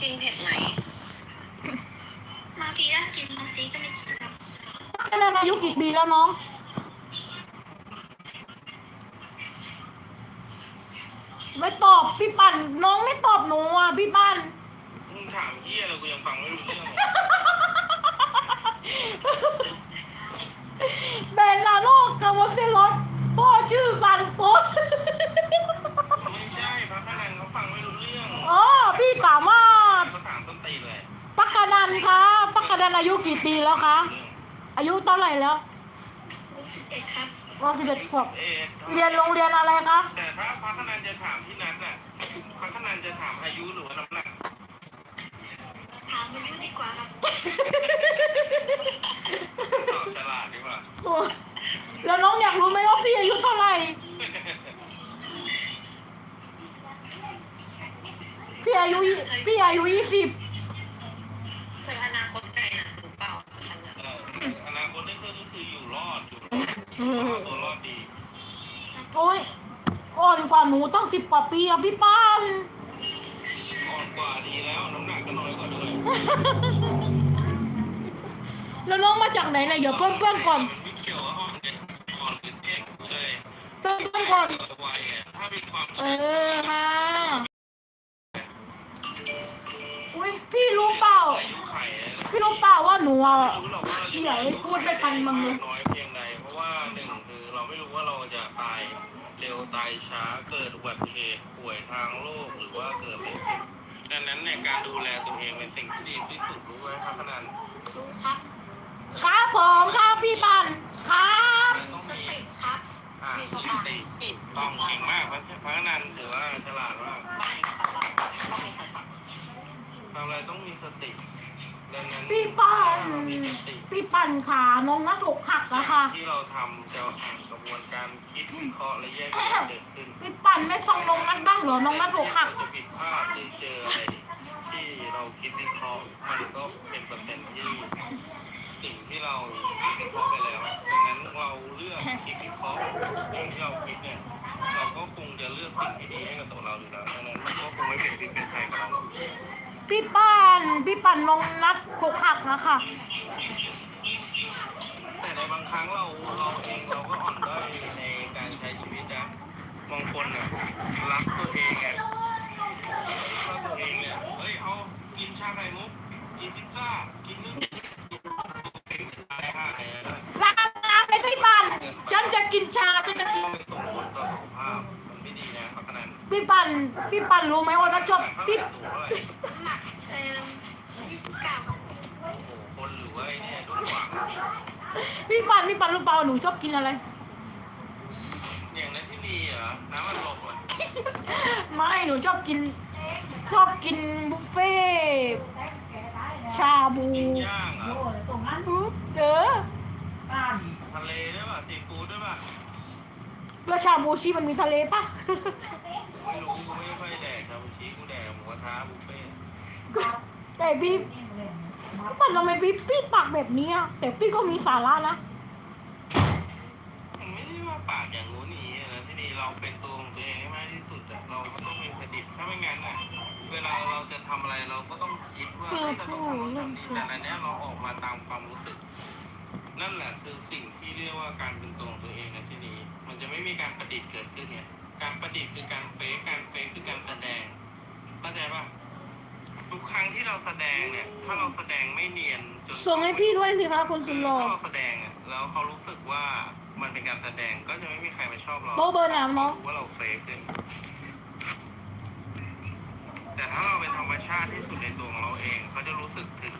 กินเผ็ดไหมบางทีก็กินบางทีก็ไม่กินครับคะแนนอายุกี่ปีแล้วน้อง ไม่ตอบพี่ปันน้องไม่ตอบหนูอะพี่ปันมึงถามเฮียอะไรกูยังฟังไม่รู้เรื่องเลยเบนนาโนคาวเซรสพ่อชื่อซันโปสไม่ใช่พระพนันเขาฟังไม่รู้เรื่อง อ๋อพี่ถามว่าเขาถามต้นตีนเลย ปักกะนันคะ ปักกะนันอายุกี่ปีแล้วคะ อายุเท่าไหร่แล้วรู้สึกเอ็ดครับรอสิบเอ็ดขวบเอ๊ะเรียนโรงเรียนอะไรคะแต่ถ้าพระพนันจะถามที่นัดน่ะพระพนันจะถามอายุหรือว่าน้ำหนักถามอายุดีกว่าครับตอบฉลาดดีกว่าโอ้แล้วน้องอยากรู้ไหมว่าพี่อายุเท่าไหร่พี่อายุพี่อายุยี่สิบ เคยอนาคตไกลนะหรือเปล่าอันนั้น เอออนาคตนี่ก็คืออยู่รอดอยู่รอดเอา ตัวรอดดีโอ้ยก่อนกว่าหนูต้องสิบกว่าปีอะพี่ป้านอ่อนกว่าดีแล้วน้ำหนักก็น้อยกว่าด้วยแล้วน้องมาจากไหนเนี่ยเดี๋ยวเพื่อนเพื่อนๆก่อนมันไม่เกี่ยวกับอ่อนเนี่ยอ่อนหรือเด็กเลยเพื่อนเพื่อนๆก่อนเกี่ยวกับวัยไงถ้ามีความเออมาอุ้ยพี่รู้เปล่า อายุไขเนี่ยพี่รู้เปล่าว่าหนูอะรู้หรอกว่าเราจะอย่าให้พูดไม่ทันมึงเลยน้อย ตาย เร็วตายช้าเกิดอุบัติเหตุป่วยทางโรคหรือว่าเกิดอะไรขึ้นดังนั้นเนี่ยการดูแลตัวเองเป็นสิ่งที่ดีที่สุดรู้ไหมครับพนันรู้ครับ ครับผมครับพี่ปันครับมันต้องสมีติครับ อ่าสติต้องเก่งมากพระพนันถือว่าฉลาดมากไม่ต้องมีสติ ทำอะไรต้องมีสติดังนั้น พี่ปันมีสติพี่ปันขาน้องนัดอกหักอะค่ะ ที่เราทำจะผ่านกระบวนการคิดวิเคราะห์และแยกแยะเกิดขึ้นพี่ปันไม่ฟังน้องนัดบ้างเหรอน้องนัดอกหักจะผิดพลาดหรือเจออะไรที่เราคิดวิเคราะห์มันก็เป็นเปอร์เซ็นต์ที่สิ่งที่เราคิดวิเคราะห์ไปแล้วดังนั้นเราเลือกคิดวิเคราะห์สิ่งที่เราคิดเนี่ยเราก็คงจะเลือกสิ่งที่ดีให้กับตัวเราอยู่แล้ว ปันน้องนัดอกหักนะคะแต่ในบางครั้งเราเราเองเราก็อ่อนด้อยในการใช้ชีวิตนะบางคนเนี่ยรักตัวเองไงรักตัวเองเนี่ยเฮ้ยเอากินชาไข่มุกกินพิซซ่ากินนู่นเนอะไรอลาลาไปพี่ปันฉันจะกินชาฉันจะกินไม่ส่งผลต่อสุขภาวไม่ดีนะพี่ปั่นพี่ปันพี่ปันรู้ไหมว่านัดชอบพี่ ครับโอ้โหคนหรือว่าไอ้เนี่ยโดนหวังพี่ปันพี่ปันรู้เปล่าหนูชอบกินอะไร อย่างนั้นที่นี่เหรอ น้ำมันหลบอะไม่หนูชอบกิน ชอบกินบุฟเฟ่ต์ชาบูปิ้งย่างเหรอปุ๊บเจอทะเลด้วยป่ะซีฟู้ดด้วยป่ะ แล้วชาบูชีมันมีทะเลปะ ไม่รู้กูไม่ค่อยแดกชาบูชิกูแดกหมูกระทะบุฟเฟ่ต์แต่พี่พี่ ปันทำไมพี่พี่ปากแบบนี้อะแต่พี่ก็มีสาระนะมันไม่ได้ว่าปากอย่างงู้นอย่างนี้นะที่นี่เราเป็นตัวของตัวเองให้มากที่สุดอะเราก็ต้องมีเครดิตถ้าไม่งั้นอะเวลาเราจะทำอะไรเราก็ต้องคิดว่าเฮ้ยเราต้องทำนู่นทำนี่แต่ในเนี้ยเราออกมาตามความรู้สึก นั่นแหละคือสิ่งที่เรียกว่าการเป็นตัวของตัวเองนะที่นี้มันจะไม่มีการประดิษฐ์เกิดขึ้นเนี่ย การประดิษฐ์คือการเฟกการเฟกคือการแสดงเข้าใจปะ ทุกครั้งที่เราแสดงเนี่ย ถ้าเราแสดงไม่เนียนจนส่งให้พี่ด้วยสิคะคุณสุคืดอหล่อถ้าเราแสดงอะแล้วเขารู้สึกว่ามันเป็นการแสดงก็จะไม่มีใครมาชอบเราโต๊ะเบอร์น้ำเนาะว่าเราเฟกขึ้นแต่ถ้าเราเป็นธรรมชาติที่สุดในตัวของเราเองเขาจะรู้สึกถึง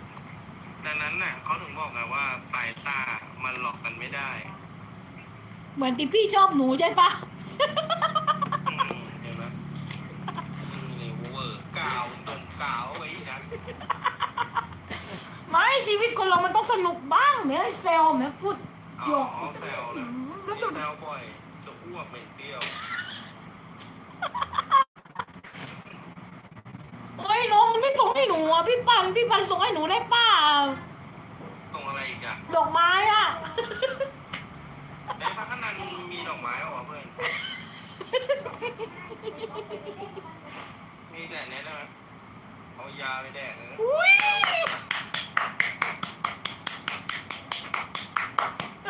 ดังนั้นน่ะเขาถึงบอกไงว่าสายตามันหลอกกันไม่ได้ เหมือนที่พี่ชอบหนูใช่ปะ อืมเห็นไหมนี่ เวอร์กาวตรงกาวไว้นะไม่ชีวิตคนเรามันต้องสนุกบ้างเนี่ยเซลล์เนี่ยพูดอ๋หยออกแซวเลยนี่แซวบ่อยจะอ้วกไม่เปรี้ยวเฮ้ยน้องมันไม่ส่งให้หนูอะพี่ปันพี่ปันส่งให้หนูได้เปล่าตรงอะไรอีกอะดอกไม้อะ ในพระขนันมีดอกไม้เหรอเพื่อน มีแต่เนี้ยได้ไหมเอายาไปแดกเลยนะอุ้ย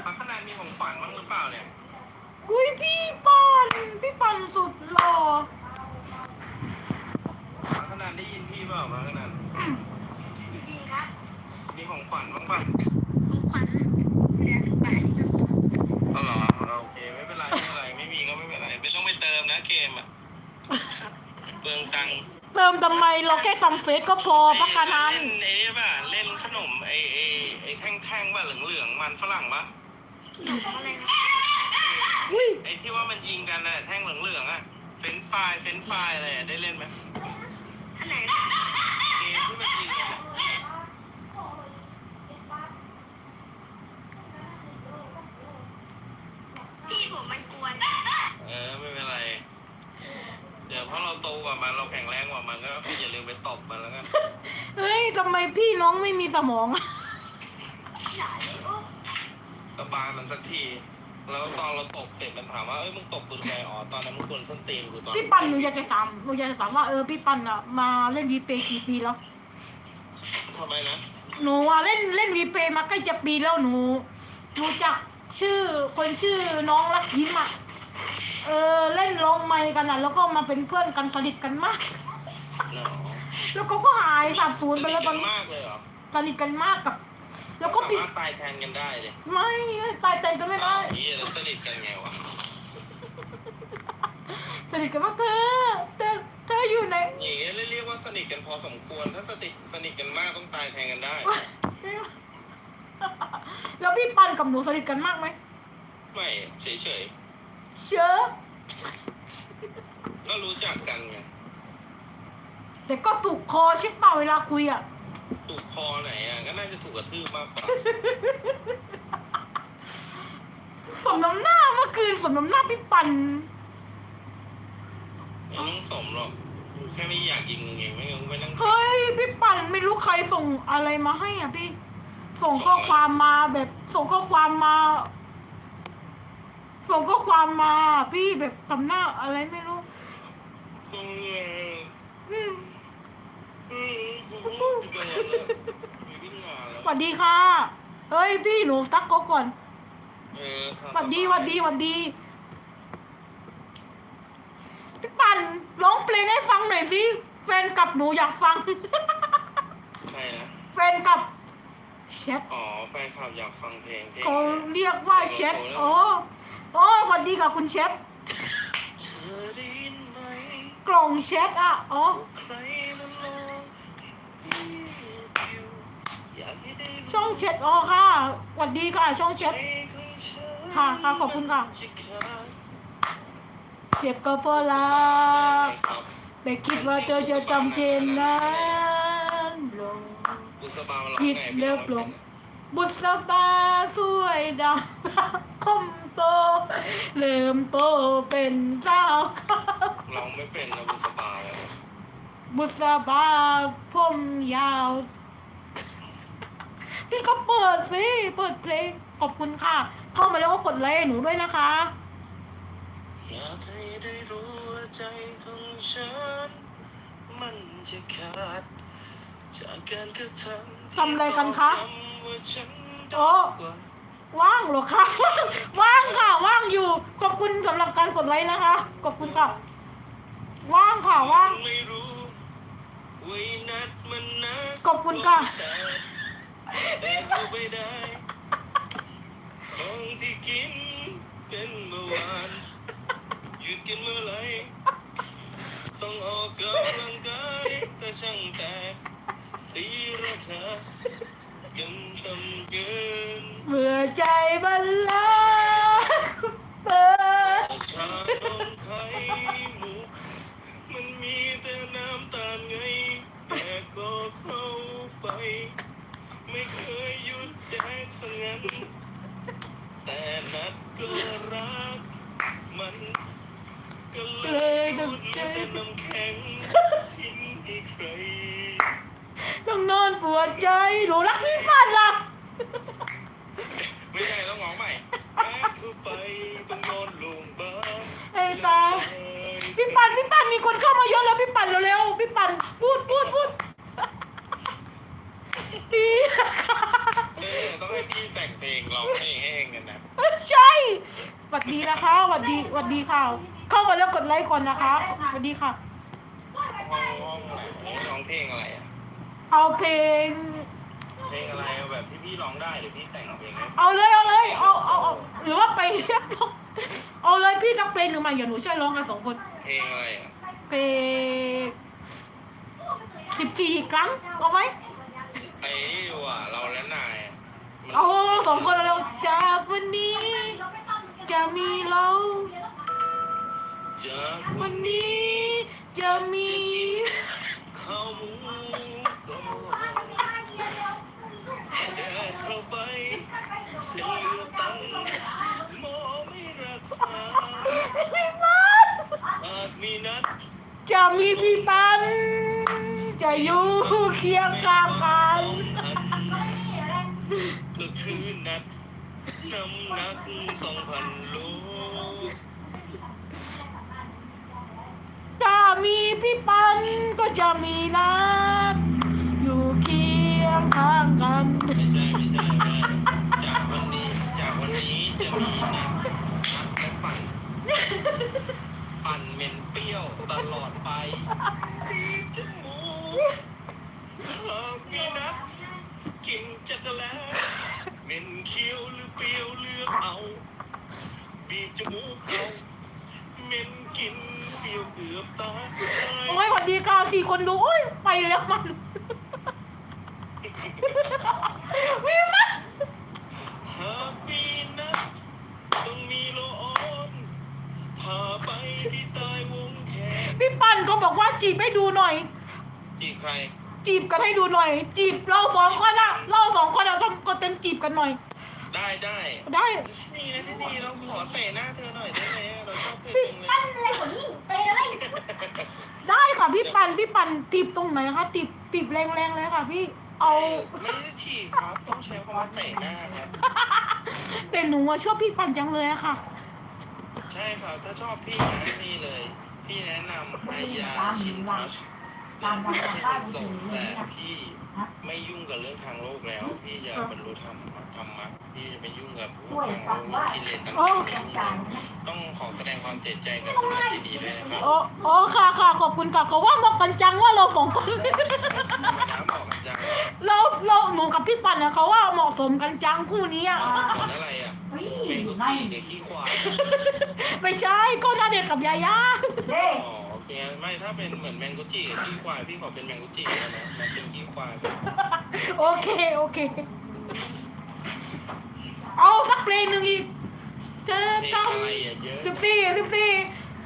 พักขนาดมีของฝันบ้างหรือเปล่าเนี่ยอุ้ยพี่ปันพี่ปันสุดหล่อพักขนาดได้ยินพี่เปล่าพักขนาดดีครับมีของฝันบ้างป่ะ เติมทำไมเราแค่ทำเฟซก็พอพักนันเล่นไอ้ป่ะเล่นขนมไอ้ไอ้ไอ้แท่งๆป่ะเหลืองๆมันฝรั่งป่ะขนมอะไรนะอุ้ยไอ้ที่ว่ามันยิงกันน่ะแท่งเหลืองๆอะเฟนฟรายเฟนฟรายอะไรอะได้เล่นไหมอันไหนนะเกมที่มันยิงกันอะ พี่ผมมันกวน เออไม่เป็นไร เดี๋ยวเพราะเราโตกว่ามันเราแข็งแรงกว่ามันก็อย่าลืมไปตบมันแล้วกัน เฮ้ยทำไม พี่น้องไม่มีสมองอะหลายโอ้กระบาลมันสักที แล้วตอนเราตบเสร็จมันถามว่า เอ้ยมึงตบกูทำไมอ๋อตอนนั้นมึงควรส้นตีนกูตอนพี่ปันหนูอยากจะถามหนูอยากจะถามว่าเออพี่ปันอะมาเล่นวีเปกี่ปีแล้ว ทำไมนะหนูอะเล่นเล่นวีเปมาใกล้จะปีแล้วหนูรู้จักชื่อคนชื่อน้องรักยิ้มอะเออเล่นร้องไมค์กันอะแล้วก็มาเป็นเพื่อนกันสนิทกันมากเนาะ แล้วเขาก็หายสาบสูญไปแล้วตอนสนิทกันมากเลยเหรอสนิทกันมากกับ แล้วก็สาพี่มารถตายแทนกันได้เลยไม่ตายเต็มก็ไม่ได้เฮียแล้วสนิทกันไงวะสนิทกันมากเธอเธอเธออยู่ไหนอย่างเงี้ยเรียกว่าสนิทกันพอสมควรถ้าสนิทสนิทกันมากต้องตายแทนกันได้ แล้วพี่ปันกับหนูสนิทกันมากไหมไม่เฉยเชื่อๆก็รู้จักกันไง แต่ก็ถูกคอใช่เปล่าเวลาคุยอะ ถูกคอไหนอะก็น่าจะถูกกระทืบมากกว่าสมน้ำหน้าเมื่อคืนสมน้ำหน้าพี่ปันไม่ต้องสมหรอกกูแค่ไม่อยากยิงมึงเองไม่งั้นกูไปนั่งเฮ้ยพี่ปันไม่รู้ใครส่งอะไรมาให้อะพี่ ส่งข้อความมาแบบส่งข้อความมา ส่งข้อความมาพี่แบบทำหน้าอะไรไม่รู้ ตรงเออ อืม เออกูพูดไปแล้วเนี่ยไม่วิ่งงานแล้ว สวัสดีค่ะเฮ้ยพี่หนูทักเขาก่อนเออสวัสดีสวัสดีสวัสดีพี่ปันร้องเพลงให้ฟังหน่อยสิแฟนกับหนูอยากฟังใช่นะแฟนกับแชทอ๋อแฟนคลับอยากฟังเพลงเพลงเขาเรียกว่าแชทโอ้โอ้สวัสดีกับคุณแชทเธอได้ยินไหมกล่องแชทอะอ๋อ ใครนั้นมองอยู่อยากให้ได้รู้ ช่องแชทอ๋อค่ะสวัสดีค่ะ ช่องแชทค่ะค่ะขอบคุณค่ะเจ็บก็เพราะรักไม่คิดว่าเธอจะทำเช่นนั้นลงคิดเลิฟลงบุษบาสวยดำคมโตเริ่มโตเป็นเจ้าข้าวร้องไม่เป็นนะบุษบาบุษบาผมยาว พี่ก็เปิดสิ เปิดเพลง ขอบคุณค่ะ เข้ามาแล้วก็กดไลค์ให้หนูด้วยนะคะ อยากให้ได้รู้ว่าใจของฉัน มันจะขาดจากการกระทำทำอะไรกันคะที่บอกว่าฉันโอ้ ด้อยกว่าว่างเหรอคะ ว่างค่ะ ว่างอยู่ ขอบคุณสำหรับการกดไลค์นะคะ ขอบคุณค่ะ ว่างค่ะ ว่าง ไม่รู้วินัดมันนะขอบคุณค่ะ แต่ เข้าไปได้ของที่กินเป็นเมื่อวานหยุดกินเมื่อไหรต้องออกกำลังกายแต่ช่างแต่ตีราคากันต่ำเกินเมื่อใจบันลาเปิดชานมไข่มุกมั ไม่เคยหยุดแดกสักงั้นแต่นัดก็รักมันก็เลยหยุดเหลือแต่น้ำแข็งทิ้งให้ใครต้องนอนปวดใจหนูรักพี่ปันล่ะไม่ใช่ต้องร้องใหม่แม่คือไปต้องนอนโรงพยาบาลไอ้ตายพี่ปันพี่ปันมีคนเข้ามาเยอะแล้วพี่ปันเร็วๆพี่ปันพูดพูดพูด ดีนต้องให้พี่แต่งเพลงร้องเพลงห้งกันนะใช่สวัสดีนะคะสวัสดีสวัสดีค่ะ เข้ามาแล้วกดไลค์ก่อนนะคะสวัสดีค่ะห้องอะไรร้องเพลงอะไรอะเอาเพลง เพลงอะไรแบบที่พี่ร้องได้หรือพี่แต่งเพลงเอาเลยเอาเลยเอาเอาหรือว่าไป เอาเลยพี่จักเพลงหนึ่งมาอย่าหนูช่วยร้องกันสองคน เพลงอะไรเพลงสิบสี่ครั้งเอาไหม ไอ้ว่ะเราและนายอะมันเอาสองคนเราจากวันนี้ จะมีเราจะวันนี้จะมี เข้ามุก็แดดเข้าไปเสียเลือตั้งหมอไม่รักษาอาจมีนัด จะมีพี่ปัน จะอยู่เคียงข้างกันก็คือนัดน้ำหนักสองพันโลถ้ามีพี่ปันก็จะมีนัดอยู่เคียงข้างกันไม่ใช่ไม่ใช่แม่จากวันนี้จากวันนี้จะมีนัดนัดและปั่นปั่นเหม็นเปรี้ยวตลอดไปจมูก หากมีนัดกินจักรแล้เหม็นเคี้ยวหรือเปรี้ยวเลือกเอา บีบจมูกเอาเหม็นกินเปรี้ยวเกือบตายโอ้ยสวัสดีค่ะสี่คนดูโอ้ยไปแล้วมันมีมั้ยหากมีนัดต้องมีโลออนพาไปที่ใต้วงแขนพี่ปันก็บอกว่าจีบให้ดูหน่อยจีบ ใคร จีบกันให้ดูหน่อย จีบเราสองคนอะเราสองคนอะต้องก็เต็มจีบกันหน่อย ได้ได้ได้นี่นะที่นี่เราขอเตะหน้าเธอหน่อยได้ไหมเราชอบเธอพี่จังเลปัยนอะไรของนี่เตะเลยได้ค่ะพี่ปันพี่ปันจีบตรงไหนคะจีบจีบแรงๆเลยค่ะพี่เอาไม่ได้ฉีกครับ ต้องใช้คำว่าเตะหน้าครับ แต่หนูอะชอบพี่ปันจังเลยอะค่ะ ใช่ครับ ถ้าชอบพี่นะนี่เลย พี่แนะนำไฮยาชินทัช เป็นส่งแต่พี่ไม่ยุ่งกับเรื่องทางโลกแล้ว พี่จะบรรลุธรรมธรรมะพี่จะไม่ยุ่งกับเรื่องทางโลกกิเลสต่างๆต้องขอแสดงความเสียใจกับคุณที่ดีด้วยนะครับโอ้โอ้ค่ะค่ะขอบคุณค่ะเขาว่าเหมาะกันจังว่าเราสองคน น้ำบอกกันจังเราเราหนูกับพี่ปันเนี่ยเขาว่าเหมาะสมกันจังคู่นี้อะเหมือนอะไรอะเป็นกุฏิเด็กขี้ควายไม่ใช่ก็น่าเด็กกับยาย่าอ๋อ โอเคไม่ถ้าเป็นเหมือนแมงกุจิกับขี้ควายพี่ขอเป็นแมงกุจิแล้วนะมันเป็นขี้ควายโอเค โอเค เอาสักเพลงหนึ่งอีก เธอเพลงทอะไรอะเยอะสิบสี่สิบสี่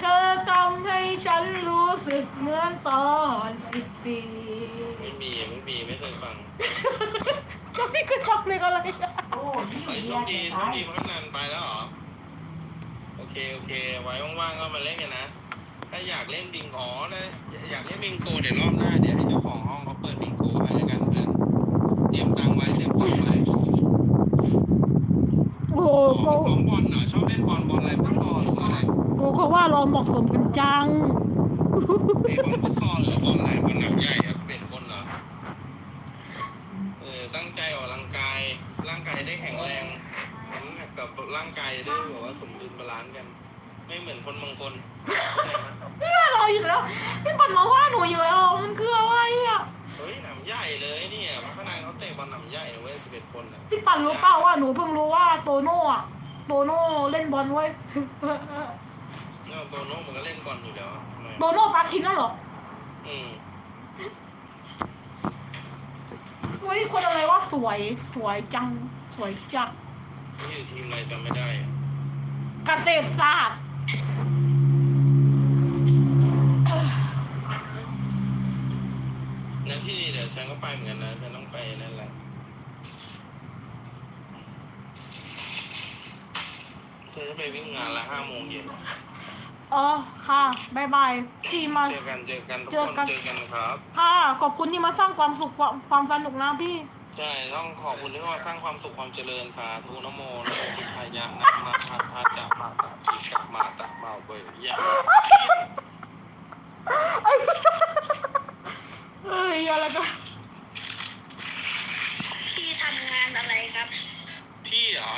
เธอทำให้ฉันรู้สึกเหมือนตอนสิบสี่ไม่มีไม่มีไม่เคยฟังก็พี่เคยฟังเพลงอะไรอะไอ้โชคดีโชคดีพักนานไปแล้วเหรอโอเคโอเค ไว้ว่างๆก็มาเล่นกันนะ ถ้าอยากเล่นบิงอ๋อนะอยากเล่นบิงโกเดี๋ยวรอบหน้าเดี๋ยวให้เจ้าของห้องเขาเปิดบิงโกให้แล้วกันเพื่อนเตรียมตังค์ไว้เตรียมตังค์ไว้โอ้โหอ๋อโกซ้อมบอลเหรอชอบเล่นบอลบอลอะไรฟุตซอลหรือว่าอะไรโกก็ว่าเราเหมาะสมกันจังเตะบอลฟุตซอลหรือบอลอะไรบอลหนังใหญ่อะเป็นคนเหรอเออตั้งใจออกกำลังกายร่างกายได้แข็งแรงน้ำหนักกับร่างกายได้แบบว่าสมดุลบาลานซ์กัน ไม่เหมือนคนบางคนเข้าใจไหมพี่ว่าเราอยู่แล้วพี่ปันมาว่าหนูอยู่แล้วมันคืออะไรอะเฮ้ยหนำใหญ่เลยเนี่ยพัฒนาเขาเตะบอลหนำใหญ่เว้ยสิบเอ็ดคนอะพี่ปันรู้เปล่าว่าหนูเพิ่งรู้ว่าโตโน่อะโตโน่เล่นบอลไว้ยเนี่ยโตโน่มันก็เล่นบอลอยู่แล้วทำไมโตโน่ปาคินนั่นเหรออืมเฮ้ยคนอะไรว่าสวยสวยจังสวยจังที่อยู่ทีมอะไรจำไม่ได้อะเกษตรศาสตร์งั้ นที่นี่เดี๋ยวฉันก็ไปเหมือนกันนะฉันต้องไปนั่นแหละฉันจะไปวิ่งงานละห้าโมงเย็นอ๋อค่ะบายบายที่มา เจอกันเจอกันทุกเจอคนกันเจอกันครับ ค่ะ ขอบคุณที่มาสร้างความสุขความความสนุกนะพี่ ใช่ต้องขอบคุณที่ว่าสร้างความสุขความเจริญสาธุนะโมนะโมพุทธายะนะมาพัทธาจะมาตะจิกะมาตะเบาเบยยะเอ้ยอะไรกันพี่ทำงานอะไรครับ พี่เหรอ